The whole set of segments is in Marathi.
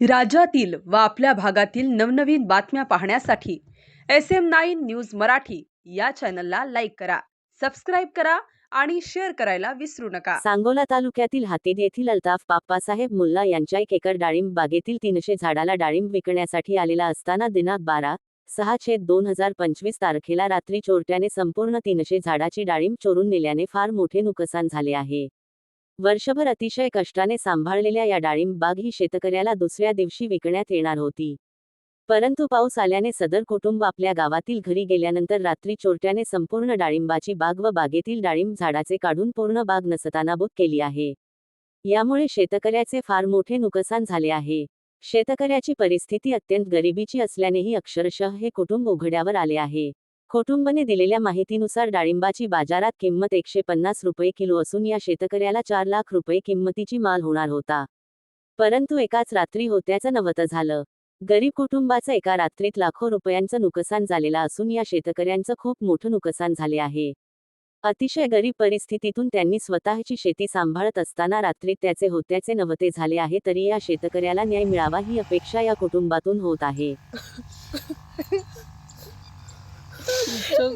राज्यातील व आपल्या भागातील नवनवीन बातम्या पाहण्यासाठी S M nine news Marathi या चॅनलला लाईक करा सबस्क्राईब करा आणि शेअर करायला विसरू नका. सांगोला तालुक्यातील हातीद येथील अल्ताफ बाप्पासाहेब मुल्ला यांच्या एक एकर डाळिंब बागेतील तीनशे झाडाला डाळिंब विकण्यासाठी आलेला असताना दिनांक बारा सहा छेद दोन हजार पंचवीस तारखेला रात्री चोरट्याने संपूर्ण तीनशे झाडाची डाळिंब चोरून नेल्याने फार मोठे नुकसान झाले आहे. वर्षभर अतिशय कष्टाने सांभाळलेल्या या डाळिंब बाग ही शेतकऱ्याला दुसऱ्या दिवशी विकण्यात येणार होती. परंतु पाऊस आल्याने सदर कुटुंब आपल्या गावातील घरी गेल्यानंतर रात्री चोरट्याने संपूर्ण डाळिंबाची बाग व बागेतील डाळिंब झाडाचे काढून पूर्ण बाग नसतानाबूत केली आहे. यामुळे शेतकऱ्याचे फार मोठे नुकसान झाले आहे. शेतकऱ्याची परिस्थिती अत्यंत गरिबीची असल्यानेही अक्षरशः हे कुटुंब उघड्यावर आले आहे. कुटुंबने दिलेल्या माहितीनुसार डाळिंबाची बाजारात किंमत एकशे पन्नास रुपये किलो असून या शेतकऱ्याला चार लाख रुपये किंमतीची माल होणार होता. परंतु एकाच रात्री होत्याचं नवतं झालं. गरीब कुटुंबाचं एका रात्रीत लाखो रुपयांचं नुकसान झालेलं असून या शेतकऱ्यांचं खूप मोठं नुकसान झाले आहे. अतिशय गरीब परिस्थितीतून त्यांनी स्वतःची शेती सांभाळत असताना रात्रीत त्याचे होत्याचे नवते झाले आहे तरी या शेतकऱ्याला न्याय मिळावा ही अपेक्षा या कुटुंबातून होत आहे.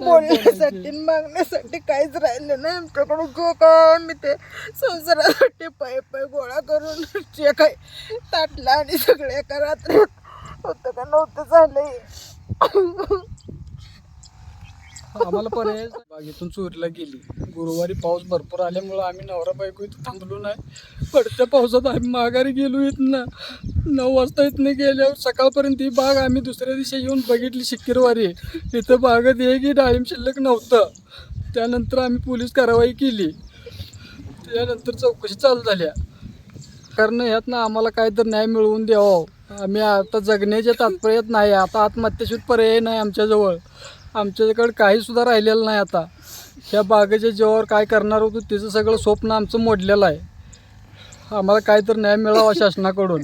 बोलण्यासाठी आणि मागण्यासाठी काहीच राहिलं नाही. आमच्याकडून जो का आम्ही ते संसारासाठी पाय पाय गोळा करून जे काही ताटलं आणि सगळे एका रात्रीत होतं का नव्हतं झालंय. आम्हाला पर्याय बागेतून चोरीला गेली. गुरुवारी पाऊस भरपूर आल्यामुळं आम्ही नवरा बायको इथं थांबलो नाही. पडत्या पावसात आम्ही माघारी गेलो इथनं. नऊ वाजता इथनं गेल्यावर सकाळपर्यंत ही बाग आम्ही दुसऱ्या दिवशी येऊन बघितली. शिक्केरवारी इथं बागत हे की डाळिंब शिल्लक नव्हतं. त्यानंतर आम्ही पोलीस कारवाई केली. त्यानंतर चौकशी चालू झाल्या. कारण ह्यातनं आम्हाला काय तर न्याय मिळवून द्यावा. आम्ही आता जगण्याच्या तात्पर्यात नाही. आता आत्महत्येशिवाय पर्याय नाही आमच्याजवळ. आमच्याकडे काही सुद्धा राहिलेलं नाही आता. ह्या बागेच्या जेव्हावर काय करणार होतो त्याचं सगळं स्वप्न आमचं मोडलेलं आहे. आम्हाला काहीतरी तर न्याय मिळावा शासनाकडून.